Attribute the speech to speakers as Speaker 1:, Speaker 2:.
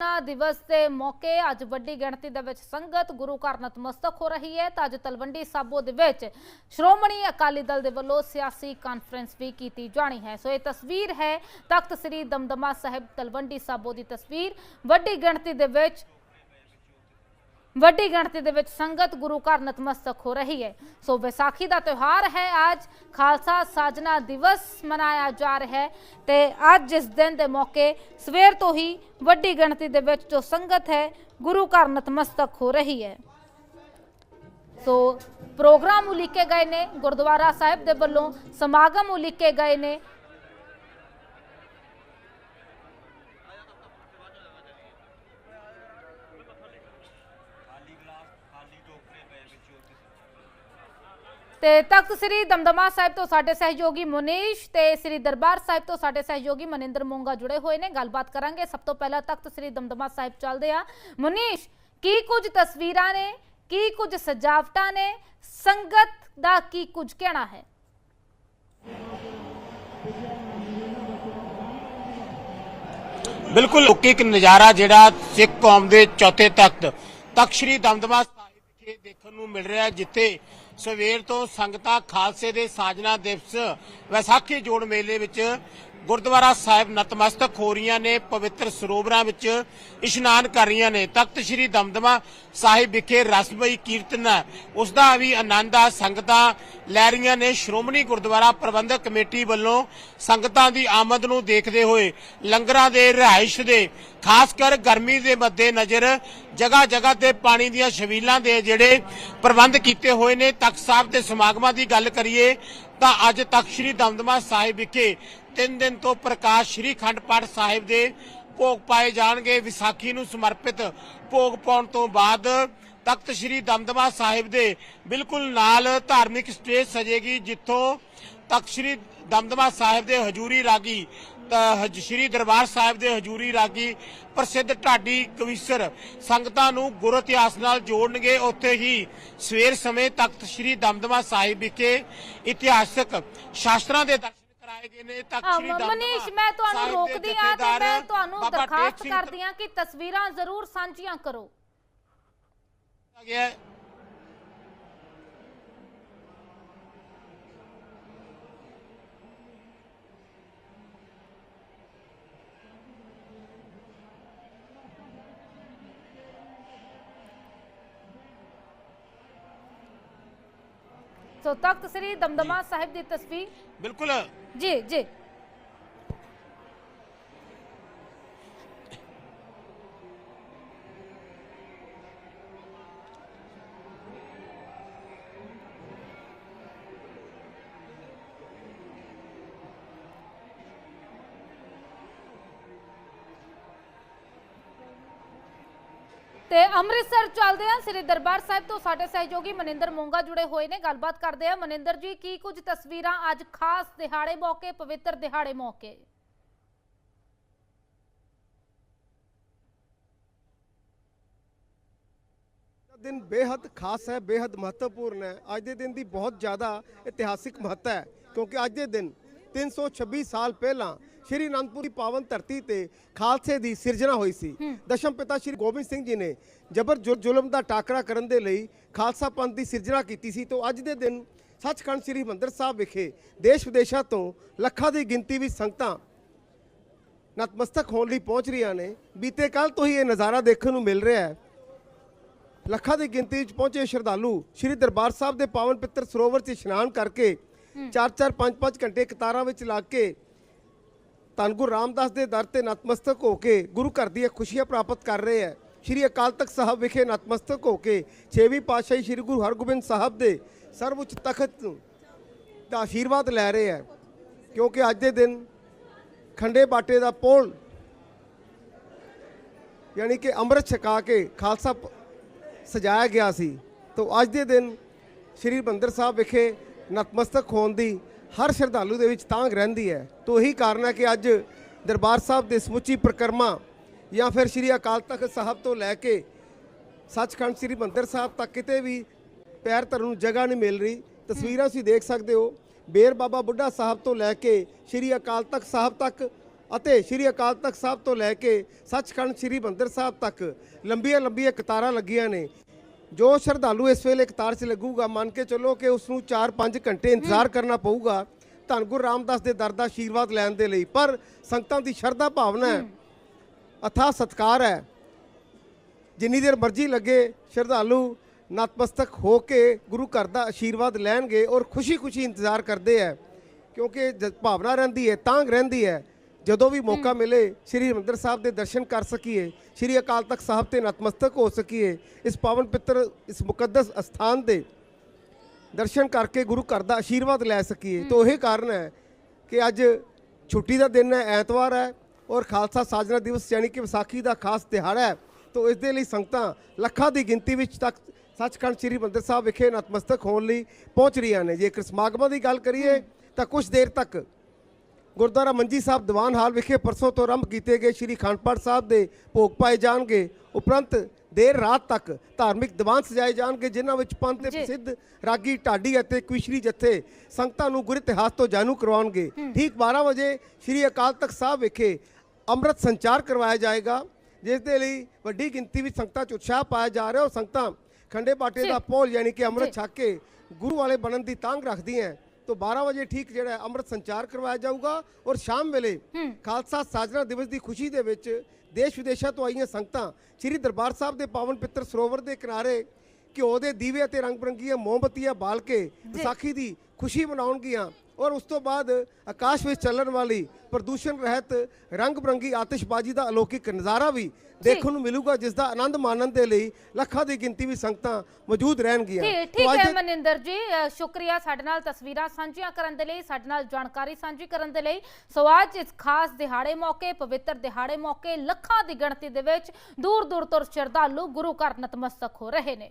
Speaker 1: ਨਾ ਦਿਵਸ ਦੇ ਮੌਕੇ ਅੱਜ ਵੱਡੀ ਗਿਣਤੀ ਦੇ ਵਿੱਚ ਸੰਗਤ ਗੁਰੂ ਘਰ ਨਤਮਸਤਕ ਹੋ ਰਹੀ ਹੈ ਤਾਂ ਅੱਜ ਤਲਵੰਡੀ ਸਾਬੋ ਦੇ ਵਿੱਚ ਸ਼੍ਰੋਮਣੀ ਅਕਾਲੀ ਦਲ ਦੇ ਵੱਲੋਂ ਸਿਆਸੀ ਕਾਨਫਰੰਸ ਵੀ ਕੀਤੀ ਜਾਣੀ ਹੈ। ਸੋ ਇਹ ਤਸਵੀਰ ਹੈ ਤਖਤ ਸ੍ਰੀ ਦਮਦਮਾ ਸਾਹਿਬ ਤਲਵੰਡੀ ਸਾਬੋ ਦੀ ਤਸਵੀਰ। ਵੱਡੀ ਗਿਣਤੀ ਦੇ ਵਿੱਚ ਵੱਡੀ ਗਿਣਤੀ ਦੇ ਵਿੱਚ ਸੰਗਤ ਗੁਰੂ ਘਰ ਨਤਮਸਤਕ ਹੋ ਰਹੀ ਹੈ। ਸੋ ਵਿਸਾਖੀ ਦਾ ਤਿਉਹਾਰ ਹੈ। ਅੱਜ ਖਾਲਸਾ ਸਾਜਨਾ ਦਿਵਸ ਮਨਾਇਆ ਜਾ ਰਿਹਾ ਹੈ ਤੇ ਅੱਜ ਇਸ ਦਿਨ ਦੇ ਮੌਕੇ ਸਵੇਰ ਤੋਂ ਹੀ ਵੱਡੀ ਗਿਣਤੀ ਦੇ ਵਿੱਚ ਜੋ ਸੰਗਤ ਹੈ, ਗੁਰੂ ਘਰ ਨਤਮਸਤਕ ਹੋ ਰਹੀ ਹੈ। ਸੋ ਪ੍ਰੋਗਰਾਮ ਉਲੀਕੇ ਗਏ ਨੇ, ਗੁਰਦੁਆਰਾ ਸਾਹਿਬ ਦੇ ਵੱਲੋਂ ਸਮਾਗਮ ਉਲੀਕੇ ਗਏ ਨੇ। ਤੇ ਤਖਤ ਸ੍ਰੀ ਦਮਦਮਾ ਸਾਹਿਬ ਤੋਂ ਸਾਡੇ ਸਹਿਯੋਗੀ ਮੁਨੀਸ਼ ਤੇ ਸ੍ਰੀ ਦਰਬਾਰ ਸਾਹਿਬ ਤੋਂ ਸਾਡੇ ਸਹਿਯੋਗੀ ਮਨਿੰਦਰ ਮੋਂਗਾ ਜੁੜੇ ਹੋਏ ਨੇ। ਗੱਲਬਾਤ ਕਰਾਂਗੇ। ਸਭ ਤੋਂ ਪਹਿਲਾਂ ਤਖਤ ਸ੍ਰੀ ਦਮਦਮਾ ਸਾਹਿਬ ਚੱਲਦੇ ਆ ਮੁਨੀਸ਼, ਕੀ ਕੁਝ ਤਸਵੀਰਾਂ ਨੇ? ਕੀ ਕੁਝ ਸਜਾਵਟਾਂ ਨੇ? ਸੰਗਤ ਦਾ ਕੀ ਕੁਝ ਕਹਿਣਾ ਹੈ?
Speaker 2: ਬਿਲਕੁਲ ਲੌਕਿਕ ਨਜ਼ਾਰਾ ਜਿਹੜਾ ਸਿੱਖ ਕੌਮ ਦੇ ਚੌਥੇ ਤਖਤ ਤਖਤ ਸ੍ਰੀ ਦਮਦਮਾ ਸਾਹਿਬ ਦੇਖਣ ਨੂੰ ਮਿਲ ਰਿਹਾ ਜਿੱਥੇ ਸਵੇਰ ਤੋਂ ਸੰਗਤਾਂ ਖਾਲਸੇ ਦੇ ਸਾਜਨਾ ਦਿਵਸ, ਵਿਸਾਖੀ ਜੋੜ ਮੇਲੇ ਵਿੱਚ ਗੁਰਦੁਆਰਾ ਸਾਹਿਬ ਨਤਮਸਤਕ ਹੋ ਰਹੀਆਂ ਨੇ, ਪਵਿੱਤਰ ਸਰੋਵਰਾਂ ਵਿੱਚ ਇਸ਼ਨਾਨ ਕਰ ਰਹੀਆਂ ਨੇ। ਤਖਤ ਸ੍ਰੀ ਦਮਦਮਾ ਸਾਹਿਬ ਵਿਖੇ ਰਸਮਈ ਕੀਰਤਨ ਉਸ ਦਾ ਵੀ ਆਨੰਦ ਆ, ਸੰਗਤਾਂ ਲੈ ਰਹੀਆਂ ਨੇ। ਸ਼੍ਰੋਮਣੀ ਗੁਰਦੁਆਰਾ ਪ੍ਰਬੰਧਕ ਕਮੇਟੀ ਵੱਲੋਂ ਸੰਗਤਾਂ ਦੀ ਆਮਦ ਨੂੰ ਦੇਖਦੇ ਹੋਏ ਲੰਗਰਾਂ ਦੇ ਰਹਾਇਸ਼ ਦੇ, ਖਾਸ ਕਰ ਗਰਮੀ ਦੇ ਮੱਦੇ ਨਜ਼ਰ ਜਗ੍ਹਾ ਜਗ੍ਹਾ ਤੇ ਪਾਣੀ ਦੀਆਂ ਛਬੀਲਾਂ ਦੇ ਜਿਹੜੇ ਪ੍ਰਬੰਧ ਕੀਤੇ ਹੋਏ ਨੇ। ਤਖਤ ਸਾਹਿਬ ਦੇ ਸਮਾਗਮਾਂ ਦੀ ਗੱਲ ਕਰੀਏ ਤਾਂ ਅੱਜ ਤਖਤ ਸ੍ਰੀ ਦਮਦਮਾ ਸਾਹਿਬ ਵਿਖੇ ਤਿੰਨ ਦਿਨ ਤੋਂ ਪ੍ਰਕਾਸ਼ ਸ੍ਰੀ ਖੰਡ ਪਾਠ ਸਾਹਿਬ ਦੇ ਭੋਗ ਪਾਏ ਜਾਣਗੇ। ਵਿਸਾਖੀ ਨੂੰ ਸਮਰਪਿਤ ਭੋਗ ਪਾਉਣ ਤੋਂ ਬਾਅਦ ਤਖਤ ਸ੍ਰੀ ਦਮਦਮਾ ਸਾਹਿਬ ਦੇ ਬਿਲਕੁਲ ਨਾਲ ਧਾਰਮਿਕ ਸਟੇਜ ਸਜੇਗੀ, ਜਿੱਥੋਂ ਤਖਤ ਸ੍ਰੀ ਦਮਦਮਾ ਸਾਹਿਬ ਦੇ ਹਜੂਰੀ ਰਾਗੀ ਸ੍ਰੀ ਦਰਬਾਰ ਸਾਹਿਬ ਦੇ ਹਜੂਰੀ ਰਾਗੀ ਪ੍ਰਸਿੱਧ ਢਾਡੀ ਕਵੀਸਰ ਸੰਗਤਾਂ ਨੂੰ ਗੁਰ ਇਤਿਹਾਸ ਨਾਲ ਜੋੜਨਗੇ। ਉੱਥੇ ਹੀ ਸਵੇਰ ਸਮੇਂ ਤਖਤ ਸ੍ਰੀ ਦਮਦਮਾ ਸਾਹਿਬ ਵਿਖੇ ਇਤਿਹਾਸਕ ਸ਼ਾਸਤਰਾਂ ਦੇ ਦਰਸ਼ਨ ਕਰਾਏ ਗਏ ਨੇ ਤਖਤ ਸ੍ਰੀ
Speaker 1: ਅਹ
Speaker 2: ਦਮਦਮਾ
Speaker 1: ਮਨੀਸ਼ ਮੈਂ ਤੁਹਾਨੂੰ ਰੋਕਦੀ ਆ ਤੇ ਮੈਂ ਤੁਹਾਨੂੰ ਦਰਖਾਸਤ ਕਰਦੀ ਆ ਕਿ ਤਸਵੀਰਾਂ ਜ਼ਰੂਰ ਸਾਂਝੀਆਂ ਕਰੋ।
Speaker 2: ਗਿਆ।
Speaker 1: ਸੋ ਤਖਤ ਸ੍ਰੀ ਦਮਦਮਾ ਸਾਹਿਬ ਦੀ ਤਸਵੀਰ।
Speaker 2: ਬਿਲਕੁਲ।
Speaker 1: ਜੀ ਜੀ। ਤੇ ਅੰਮ੍ਰਿਤਸਰ ਚੱਲਦੇ ਆ ਸ੍ਰੀ ਦਰਬਾਰ ਸਾਹਿਬ ਤੋਂ ਸਾਡੇ ਸਹਿਯੋਗੀ ਮਨਿੰਦਰ ਮੋਂਗਾ ਜੁੜੇ ਹੋਏ ਨੇ। ਗੱਲਬਾਤ ਕਰਦੇ ਆ ਮਨਿੰਦਰ ਜੀ, ਕੀ ਕੁਝ ਤਸਵੀਰਾਂ ਅੱਜ ਖਾਸ ਦਿਹਾੜੇ ਮੌਕੇ, ਪਵਿੱਤਰ ਦਿਹਾੜੇ ਮੌਕੇ?
Speaker 3: ਦਿਨ ਬੇहद ਖਾਸ ਹੈ ਬੇहद ਮਹੱਤਵਪੂਰਨ ਹੈ। ਅੱਜ ਦੇ ਦਿਨ ਦੀ ਬਹੁਤ ਜ਼ਿਆਦਾ ਇਤਿਹਾਸਿਕ ਮਹੱਤਤਾ ਹੈ, ਕਿਉਂਕਿ ਅੱਜ ਦੇ ਦਿਨ 326 ਸਾਲ ਪਹਿਲਾਂ ਸ਼੍ਰੀ ਅਨੰਦਪੁਰ ਦੀ ਪਾਵਨ ਧਰਤੀ ਤੇ ਖਾਲਸੇ ਦੀ ਸਿਰਜਣਾ ਹੋਈ ਸੀ। ਦਸ਼ਮ ਪਿਤਾ ਸ਼੍ਰੀ ਗੋਬਿੰਦ ਸਿੰਘ ਜੀ ਨੇ ਜਬਰ ਜ਼ੁਲਮ ਦਾ ਟਾਕਰਾ ਕਰਨ ਦੇ ਲਈ ਖਾਲਸਾ ਪੰਥ ਦੀ ਸਿਰਜਣਾ ਕੀਤੀ ਸੀ। ਤੋਂ ਅੱਜ ਦੇ ਦਿਨ ਸੱਚਖੰਡ ਸ਼੍ਰੀ ਹਰਿਮੰਦਰ ਸਾਹਿਬ ਵਿਖੇ ਦੇਸ਼ ਵਿਦੇਸ਼ਾਂ ਤੋਂ ਲੱਖਾਂ ਦੀ ਗਿਣਤੀ ਵਿੱਚ ਸੰਗਤਾਂ ਨਤਮਸਤਕ ਹੋਣ ਲਈ ਪਹੁੰਚ ਰਹੀਆਂ ਨੇ। ਬੀਤੇ ਕੱਲ ਤੋਂ ਹੀ ਇਹ ਨਜ਼ਾਰਾ ਦੇਖਣ ਨੂੰ ਮਿਲ ਰਿਹਾ ਹੈ। ਲੱਖਾਂ ਦੀ ਗਿਣਤੀ ਵਿੱਚ ਪਹੁੰਚੇ ਸ਼ਰਧਾਲੂ ਸ੍ਰੀ ਦਰਬਾਰ ਸਾਹਿਬ ਦੇ ਪਾਵਨ ਪਿੱਤਰ ਸਰੋਵਰ 'ਚ ਇਸ਼ਨਾਨ ਕਰਕੇ 4-4 5-5 ਘੰਟੇ ਕਤਾਰਾਂ ਵਿੱਚ ਲੱਗ ਕੇ ਧੰਨ ਗੁਰੂ ਰਾਮਦਾਸ ਦੇ ਦਰ ਤੇ ਨਤਮਸਤਕ ਹੋ ਕੇ ਗੁਰੂ ਘਰ ਦੀਆਂ ਖੁਸ਼ੀਆਂ ਪ੍ਰਾਪਤ ਕਰ ਰਹੇ ਹੈ। ਸ੍ਰੀ ਅਕਾਲ ਤਖਤ ਸਾਹਿਬ ਵਿਖੇ ਨਤਮਸਤਕ ਹੋ ਕੇ ਛੇਵੀਂ ਪਾਤਸ਼ਾਹੀ ਸ੍ਰੀ ਗੁਰੂ ਹਰਗੋਬਿੰਦ ਸਾਹਿਬ ਦੇ ਸਰਵਉੱਚ ਤਖਤ ਦਾ ਆਸ਼ੀਰਵਾਦ ਲੈ ਰਹੇ ਹੈ। ਕਿਉਂਕਿ ਅੱਜ ਦੇ ਦਿਨ ਖੰਡੇ ਬਾਟੇ ਦਾ ਪੋਲ ਯਾਨੀ ਕਿ ਅੰਮ੍ਰਿਤ ਛਕਾ ਕੇ ਖਾਲਸਾ ਸਜਾਇਆ ਗਿਆ ਸੀ। ਤੋਂ ਅੱਜ ਦੇ ਦਿਨ ਸ਼੍ਰੀ ਬੰਦਰ ਸਾਹਿਬ ਵਿਖੇ ਨਤਮਸਤਕ ਹੋਣ ਦੀ ਹਰ ਸ਼ਰਧਾਲੂ ਦੇ ਵਿੱਚ ਤਾਂਘ ਰਹਿੰਦੀ ਹੈ। ਤੋਂ ਇਹੀ ਕਾਰਨ ਹੈ ਕਿ ਅੱਜ ਦਰਬਾਰ ਸਾਹਿਬ ਦੇ ਸਮੁੱਚੀ ਪ੍ਰਕਰਮਾ ਜਾਂ ਫਿਰ ਸ਼੍ਰੀ ਅਕਾਲ ਤਖਤ ਸਾਹਿਬ ਤੋਂ ਲੈ ਕੇ ਸੱਚਖੰਡ ਸ੍ਰੀ ਮੰਦਰ ਸਾਹਿਬ ਤੱਕ ਕਿਤੇ ਵੀ ਪੈਰ ਧਰਨ ਨੂੰ ਜਗ੍ਹਾ ਨਹੀਂ ਮਿਲ ਰਹੀ। ਤਸਵੀਰਾਂ ਤੁਸੀਂ ਦੇਖ ਸਕਦੇ ਹੋ। ਬੇਰ ਬਾਬਾ ਬੁੱਢਾ ਸਾਹਿਬ ਤੋਂ ਲੈ ਕੇ ਸ਼੍ਰੀ ਅਕਾਲ ਤਖਤ ਸਾਹਿਬ ਤੱਕ ਅਤੇ ਸ੍ਰੀ ਅਕਾਲ ਤਖਤ ਸਾਹਿਬ ਤੋਂ ਲੈ ਕੇ ਸੱਚਖੰਡ ਸ੍ਰੀ ਬੰਦਰ ਸਾਹਿਬ ਤੱਕ ਲੰਬੀਆਂ ਲੰਬੀਆਂ ਕਤਾਰਾਂ ਲੱਗੀਆਂ ਨੇ। ਜੋ ਸ਼ਰਧਾਲੂ ਇਸ ਵੇਲੇ ਕਤਾਰ 'ਚ ਲੱਗੂਗਾ ਮੰਨ ਕੇ ਚੱਲੋ ਕਿ ਉਸ ਨੂੰ 4-5 ਘੰਟੇ ਇੰਤਜ਼ਾਰ ਕਰਨਾ ਪਊਗਾ ਧੰਨ ਗੁਰੂ ਰਾਮਦਾਸ ਦੇ ਦਰ ਦਾ ਆਸ਼ੀਰਵਾਦ ਲੈਣ ਦੇ ਲਈ। ਪਰ ਸੰਗਤਾਂ ਦੀ ਸ਼ਰਧਾ ਭਾਵਨਾ ਹੈ ਅਥਾ ਸਤਕਾਰ ਹੈ। ਜਿੰਨੀ ਦੇਰ ਮਰਜ਼ੀ ਲੱਗੇ ਸ਼ਰਧਾਲੂ ਨਤਮਸਤਕ ਹੋ ਕੇ ਗੁਰੂ ਘਰ ਦਾ ਆਸ਼ੀਰਵਾਦ ਲੈਣਗੇ ਔਰ ਖੁਸ਼ੀ-ਖੁਸ਼ੀ ਇੰਤਜ਼ਾਰ ਕਰਦੇ ਹੈ ਕਿਉਂਕਿ ਭਾਵਨਾ ਰਹਿੰਦੀ ਹੈ ਤਾਂਗ ਰਹਿੰਦੀ ਹੈ। ਜਦੋਂ ਵੀ ਮੌਕਾ ਮਿਲੇ ਸ੍ਰੀ ਹਰਿਮੰਦਰ ਸਾਹਿਬ ਦੇ ਦਰਸ਼ਨ ਕਰ ਸਕੀਏ ਸ੍ਰੀ ਅਕਾਲ ਤਖਤ ਸਾਹਿਬ ਤੇ ਨਤਮਸਤਕ ਹੋ ਸਕੀਏ ਇਸ ਪਾਵਨ ਪਿੱਤਰ ਇਸ ਮੁਕੱਦਸ ਅਸਥਾਨ ਦੇ ਦਰਸ਼ਨ ਕਰਕੇ ਗੁਰੂ ਘਰ ਦਾ ਆਸ਼ੀਰਵਾਦ ਲੈ ਸਕੀਏ। ਤਾਂ ਉਹੀ ਕਾਰਨ ਹੈ ਕਿ ਅੱਜ ਛੁੱਟੀ ਦਾ ਦਿਨ ਹੈ ਐਤਵਾਰ ਹੈ ਔਰ ਖਾਲਸਾ ਸਾਜਨਾ ਦਿਵਸ ਯਾਨੀ ਕਿ ਵਿਸਾਖੀ ਦਾ ਖਾਸ ਦਿਹਾੜਾ ਹੈ। ਤਾਂ ਇਸ ਦੇ ਲਈ ਸੰਗਤਾਂ ਲੱਖਾਂ ਦੀ ਗਿਣਤੀ ਵਿੱਚ ਤੱਕ ਸੱਚਖੰਡ ਸ੍ਰੀ ਮੰਦਰ ਸਾਹਿਬ ਵਿਖੇ ਨਤਮਸਤਕ ਹੋਣ ਲਈ ਪਹੁੰਚ ਰਹੀਆਂ ਨੇ। ਜੇਕਰ ਸਮਾਗਮਾਂ ਦੀ ਗੱਲ ਕਰੀਏ ਤਾਂ ਕੁਝ ਦੇਰ ਤੱਕ ਗੁਰਦੁਆਰਾ ਮੰਜੀ ਸਾਹਿਬ ਦੀਵਾਨ ਹਾਲ ਵਿਖੇ ਪਰਸੋਂ ਤੋਂ ਆਰੰਭ ਕੀਤੇ ਗਏ ਸ੍ਰੀ ਅਖੰਡ ਪਾਠ ਸਾਹਿਬ ਦੇ ਭੋਗ ਪਾਏ ਜਾਣਗੇ ਉਪਰੰਤ ਦੇਰ ਰਾਤ ਤੱਕ ਧਾਰਮਿਕ ਦੀਵਾਨ ਸਜਾਏ ਜਾਣਗੇ ਜਿਨ੍ਹਾਂ ਵਿੱਚ ਪੰਥ ਦੇ। ਪ੍ਰਸਿੱਧ ਰਾਗੀ ਢਾਡੀ ਅਤੇ ਕਵਿਸ਼ਰੀ ਜਥੇ ਸੰਗਤਾਂ ਨੂੰ ਗੁਰ ਇਤਿਹਾਸ ਤੋਂ ਜਾਣੂ ਕਰਵਾਉਣਗੇ ਠੀਕ 12 ਵਜੇ ਸ੍ਰੀ ਅਕਾਲ ਤਖਤ ਸਾਹਿਬ ਵਿਖੇ ਅੰਮ੍ਰਿਤ ਸੰਚਾਰ ਕਰਵਾਇਆ ਜਾਏਗਾ ਜਿਸ ਦੇ ਲਈ ਵੱਡੀ ਗਿਣਤੀ ਵਿੱਚ ਸੰਗਤਾਂ 'ਚ ਉਤਸ਼ਾਹ ਪਾਇਆ ਜਾ ਰਿਹਾ ਔਰ ਸੰਗਤਾਂ ਖੰਡੇ ਬਾਟੇ। ਦਾ ਪੋਲ ਯਾਨੀ ਕਿ ਅੰਮ੍ਰਿਤ। ਛਕ ਕੇ ਗੁਰੂ ਵਾਲੇ ਬਣਨ ਦੀ ਤਾਂਗ ਰੱਖਦੀਆਂ ਤੋਂ 12 ਵਜੇ ਠੀਕ ਜਿਹੜਾ ਹੈ ਅੰਮ੍ਰਿਤ ਸੰਚਾਰ ਕਰਵਾਇਆ ਜਾਊਗਾ ਔਰ ਸ਼ਾਮ ਵੇਲੇ ਖਾਲਸਾ ਸਾਜਨਾ ਦਿਵਸ ਦੀ ਖੁਸ਼ੀ ਦੇ ਵਿੱਚ ਦੇਸ਼ ਵਿਦੇਸ਼ਾਂ ਤੋਂ ਆਈਆਂ ਸੰਗਤਾਂ ਸ੍ਰੀ ਦਰਬਾਰ ਸਾਹਿਬ ਦੇ ਪਾਵਨ ਪਿੱਤਰ ਸਰੋਵਰ ਦੇ ਕਿਨਾਰੇ ਘਿਓ ਦੇ ਦੀਵੇ ਅਤੇ ਰੰਗ ਬਰੰਗੀਆਂ ਮੋਮਬੱਤੀਆਂ ਬਾਲ ਕੇ ਵਿਸਾਖੀ ਦੀ ਖੁਸ਼ੀ ਮਨਾਉਣਗੀਆਂ ਔਰ ਉਸ ਤੋਂ ਬਾਅਦ ਆਕਾਸ਼ ਵਿੱਚ ਚੱਲਣ ਵਾਲੀ ਪ੍ਰਦੂਸ਼ਣ ਰਹਿਤ ਰੰਗ ਬਰੰਗੀ ਆਤਿਸ਼ਬਾਜ਼ੀ ਦਾ ਅਲੌਕਿਕ ਨਜ਼ਾਰਾ ਵੀ ਦੇਖਣ ਨੂੰ ਮਿਲੂਗਾ ਜਿਸ ਦਾ ਆਨੰਦ ਮਾਣਨ ਦੇ ਲਈ ਲੱਖਾਂ ਦੀ ਗਿਣਤੀ ਵਿੱਚ ਸੰਗਤਾਂ ਮੌਜੂਦ ਰਹਿਣਗੀਆਂ
Speaker 1: ਠੀਕ
Speaker 3: ਤੋਂ
Speaker 1: ਠੀਕ ਹੈ ਮਨਿੰਦਰ ਜੀ ਸ਼ੁਕਰੀਆ ਸਾਡੇ ਨਾਲ ਤਸਵੀਰਾਂ ਸਾਂਝੀਆਂ ਕਰਨ ਦੇ ਲਈ ਸਾਡੇ ਨਾਲ ਜਾਣਕਾਰੀ ਸਾਂਝੀ ਕਰਨ ਦੇ ਲਈ। ਸੋ ਅੱਜ ਇਸ ਖਾਸ ਦਿਹਾੜੇ ਮੌਕੇ ਪਵਿੱਤਰ ਦਿਹਾੜੇ ਮੌਕੇ ਲੱਖਾਂ ਦੀ ਗਿਣਤੀ ਦੇ ਵਿੱਚ ਦੂਰ ਦੂਰ ਤੋਂ ਸ਼ਰਧਾਲੂ ਗੁਰੂ ਘਰ ਨਤਮਸਤਕ ਹੋ ਰਹੇ ਨੇ।